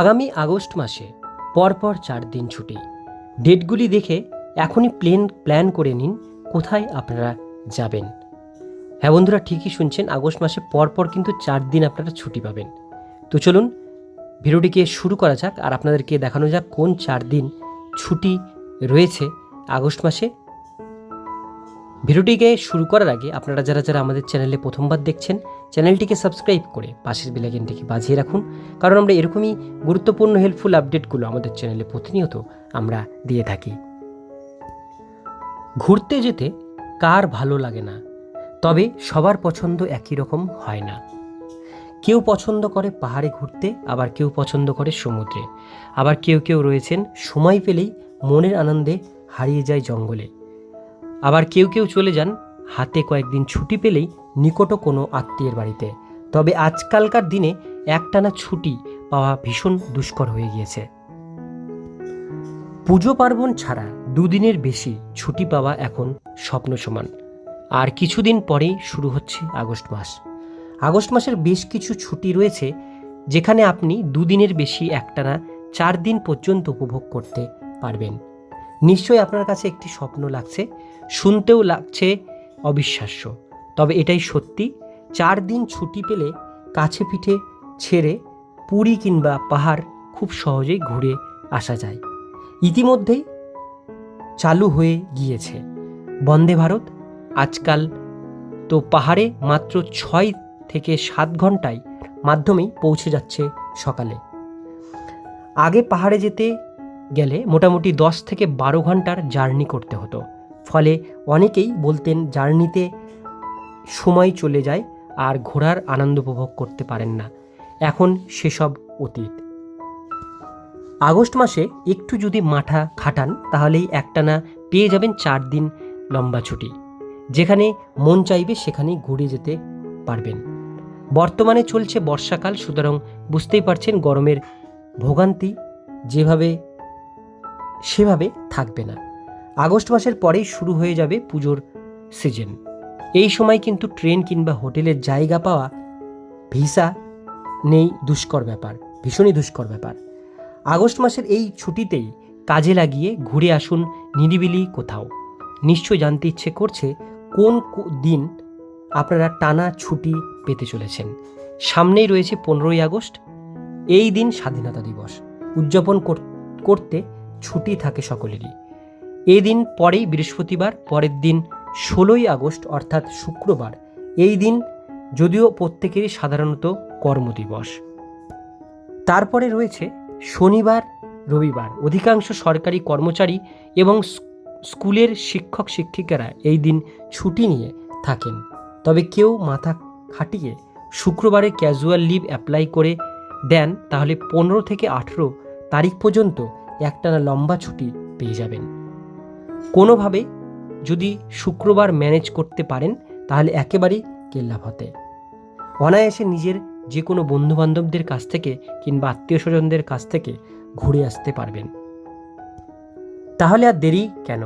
আগামী আগস্ট মাসে পরপর চার দিন ছুটি। ডেটগুলি দেখে এখনই প্লেন, প্ল্যান করে নিন কোথায় আপনারা যাবেন। হ্যাঁ বন্ধুরা, ঠিকই শুনছেন, আগস্ট মাসে পরপর কিন্তু চার দিন আপনারা ছুটি পাবেন। তো চলুন, ভিডিওটিকে শুরু করা যাক আর আপনাদেরকে দেখানো যাক কোন চার দিন ছুটি রয়েছে আগস্ট মাসে ভিডিওটিকে শুরু করার আগে আপনারা যারা যারা আমাদের চ্যানেলে প্রথমবার দেখছেন, চ্যানেলটিকে সাবস্ক্রাইব করে পাশের বেলাইকেনটিকে বাজিয়ে রাখুন। কারণ আমরা এরকমই গুরুত্বপূর্ণ হেল্পফুল আপডেটগুলো আমাদের চ্যানেলে প্রতিনিয়ত আমরা দিয়ে থাকি। ঘুরতে যেতে কার ভালো লাগে না? তবে সবার পছন্দ একই রকম হয় না। কেউ পছন্দ করে পাহাড়ে ঘুরতে, আবার কেউ পছন্দ করে সমুদ্রে। আবার কেউ কেউ রয়েছেন, সময় পেলেই মনের আনন্দে হারিয়ে যায় জঙ্গলে। আবার কেউ কেউ চলে যান, হাতে কয়েকদিন ছুটি পেলেই নিকট কোনো আত্মীয়ের বাড়িতে। তবে আজকালকার দিনে একটানা ছুটি পাওয়া ভীষণ দুষ্কর হয়ে গিয়েছে। পুজো পার্বণ ছাড়া দুদিনের বেশি ছুটি পাওয়া এখন স্বপ্ন সমান। আর কিছুদিন পরেই শুরু হচ্ছে আগস্ট মাস। আগস্ট মাসের বেশ কিছু ছুটি রয়েছে, যেখানে আপনি দুদিনের বেশি একটানা চার দিন পর্যন্ত উপভোগ করতে পারবেন। নিশ্চয়ই আপনার কাছে একটি স্বপ্ন লাগছে শুনতেও লাগছে অবিশ্বাস্য। তবে এটাই সত্যি, চার দিন ছুটি পেলে কাছে পিঠে ছেড়ে পুরী কিংবা পাহাড় খুব সহজেই ঘুরে আসা যায়। ইতিমধ্যেই চালু হয়ে গিয়েছে। বন্দে ভারত, আজকাল তো পাহাড়ে মাত্র ছয় থেকে সাত ঘন্টায় মাধ্যমেই পৌঁছে যাচ্ছে সকালে। আগে পাহাড়ে যেতে গেলে মোটামুটি দশ থেকে বারো ঘণ্টার জার্নি করতে হতো। ফলে অনেকেই বলতেন জার্নিতে সময় চলে যায় আর ঘোরার আনন্দ উপভোগ করতে পারেন না। এখন সেসব অতীত। আগস্ট মাসে একটু যদি মাঠা খাটান, তাহলেই একটানা পেয়ে যাবেন চার দিন লম্বা ছুটি। যেখানে মন চাইবে সেখানেই ঘুরে যেতে পারবেন। বর্তমানে চলছে বর্ষাকাল, সুতরাং বুঝতেই পারছেন গরমের ভোগান্তি যেভাবে, সেভাবে থাকবে না। আগস্ট মাসের পরেই শুরু হয়ে যাবে পুজোর সিজন এই সময় কিন্তু ট্রেন কিংবা হোটেলের জায়গা পাওয়া ভিসা নেই, দুষ্কর ব্যাপার, ভীষণই দুষ্কর ব্যাপার। আগস্ট মাসের এই ছুটিতেই কাজে লাগিয়ে ঘুরে আসুন নিরিবিলি কোথাও। নিশ্চয় জানতে ইচ্ছে করছে কোন দিন আপনারা টানা ছুটি পেতে চলেছেন। সামনেই রয়েছে পনেরোই আগস্ট, এই দিন স্বাধীনতা দিবস। উদযাপন করতে ছুটি থাকে সকলেরই। এই দিন পরেই বৃহস্পতিবার, পরের দিন ষোলোই আগস্ট, অর্থাৎ শুক্রবার। এই দিন যদিও প্রত্যেকেরই সাধারণত কর্মদিবস। তারপরে রয়েছে শনিবার, রবিবার। অধিকাংশ সরকারি কর্মচারী এবং স্কুলের শিক্ষক, শিক্ষিকারা এই দিন ছুটি নিয়ে থাকেন। তবে কেউ মাথা খাটিয়ে শুক্রবারে ক্যাজুয়াল লিভ অ্যাপ্লাই করে দেন, তাহলে পনেরো থেকে আঠেরো তারিখ পর্যন্ত একটানা লম্বা ছুটি পেয়ে যাবেন। কোনোভাবে যদি শুক্রবার ম্যানেজ করতে পারেন, তাহলে একেবারেই কেল্লাফতে। অনায়াসে নিজের যে কোনো বন্ধুবান্ধবদের কাছ থেকে কিংবা আত্মীয় স্বজনদের কাছ থেকে ঘুরে আসতে পারবেন। তাহলে আর দেরি কেন?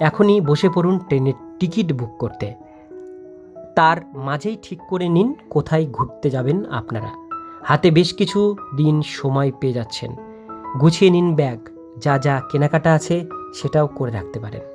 এখনই বসে পড়ুন ট্রেনের টিকিট বুক করতে। তার মাঝেই ঠিক করে নিন কোথায় ঘুরতে যাবেন আপনারা। হাতে বেশ কিছু দিন সময় পেয়ে যাচ্ছেন। গুছিয়ে নিন ব্যাগ। যা যা কেনাকাটা আছে সেটাও করে রাখতে পারেন।